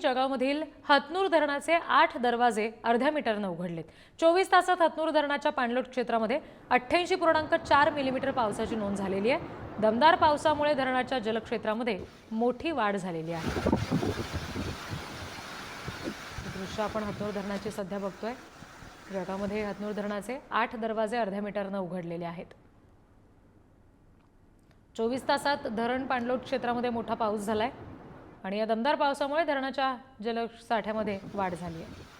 जळगावमधील हतनूर धरणाचे आठ दरवाजे अर्ध्या मीटरनं उघडलेत. चोवीस तासात हतनूर धरणाच्या पाणलोट क्षेत्रामध्ये अठ्ठ्याऐंशी पूर्णांक चार मिलीमीटर पावसाची नोंद झालेली आहे. दमदार पावसामुळे धरणाच्या जलक्षेत्रामध्ये मोठी वाढ झालेली आहे. दृश्य आपण हतनूर धरणाची सध्या बघतोय. जळगावमध्ये हतनूर धरणाचे आठ दरवाजे अर्ध्या मीटरनं उघडलेले आहेत. चोवीस तासात धरण पाणलोट क्षेत्रामध्ये मोठा पाऊस झालाय. आणि या दमदार पावसामुळे धरणाच्या जलसाठ्यामध्ये वाढ झाली आहे.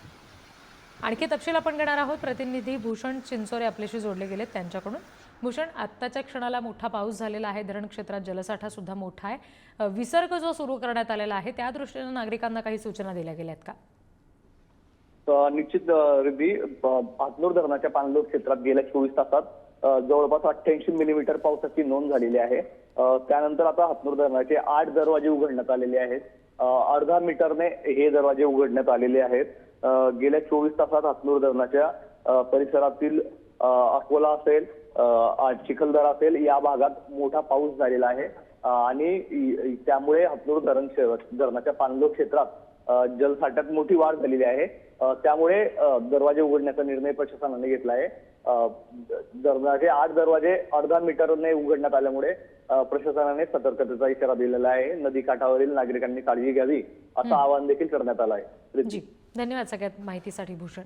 आणखी तपशील आपण घेणार आहोत. प्रतिनिधी भूषण चिंचोरे आपल्याशी जोडले गेलेत त्यांच्याकडून. भूषण आत्ताच्या क्षणाला मोठा पाऊस झालेला आहे. धरण क्षेत्रात जलसाठा सुद्धा मोठा आहे. विसर्ग जो सुरू करण्यात आलेला आहे त्या दृष्टीनं नागरिकांना काही सूचना दिल्या गेल्या आहेत का निश्चित रिद्धी प- धरणाच्या पाणलोट क्षेत्रात गेल्या चोवीस तासात जवळपास अठ्ठ्याऐंशी मिलीमीटर पावसाची नोंद झालेली आहे. त्यानंतर आता हातनूर धरणाचे आठ दरवाजे उघडण्यात आलेले आहेत. अर्धा मीटरने हे दरवाजे उघडण्यात आलेले आहेत. गेल्या चोवीस तासात हातनूर धरणाच्या परिसरातील अकोला असेल चिखलदरा असेल या भागात मोठा पाऊस झालेला आहे. आणि त्यामुळे हतनूर धरण धरणाच्या पाणलोट क्षेत्रात जलसाठ्यात मोठी वाढ झालेली आहे. त्यामुळे दरवाजे उघडण्याचा निर्णय प्रशासनाने घेतला आहे. दरवाजे आठ दरवाजे अर्धा मीटरने उघडण्यात आल्यामुळे प्रशासनाने सतर्कतेचा इशारा दिलेला आहे. नदी काठावरील नागरिकांनी काळजी घ्यावी असं आवाहन देखील करण्यात आलं आहे. धन्यवाद सगळ्यात माहितीसाठी भूषण.